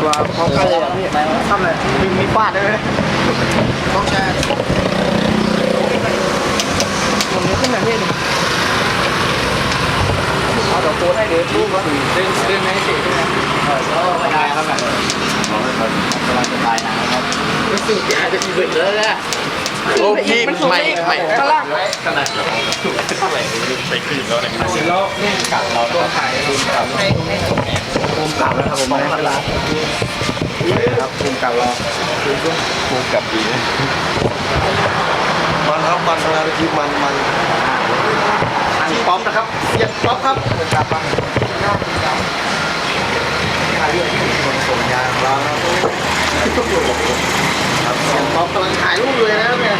ตัวพร้อมกันเลยอะพี่ทำอะไรมีมีฟาดได้ไหมต้องแชร์ตรงนี้ขึ้นมาพี่เอาดอกโตให้เดี๋ยวรูปว่าดึงดึงในสีด้วยนะไม่ได้ครับแบบกำลังจะตายนะครับรู้สึกอยากจะกินเบ็ดแล้วนะโอ้พี่ไม่ไม่ข้างล่างขนาดเราไปขึ้นแล้วนะครับแล้วนี่กัดเราตัวไข่ดูกับ ให้ให้ภูมิกับนะครับผมไม่ได้ร้านครับภูมิกับเราภูกับดีมันครับมันเวลาไปกินมันมันอันป๊อปนะครับเสียบป๊อปครับภูมิกับมาคนส่งยางร้านครับเสียบป๊อปกำลังถ่ายรูปเลยนะครับเนี่ย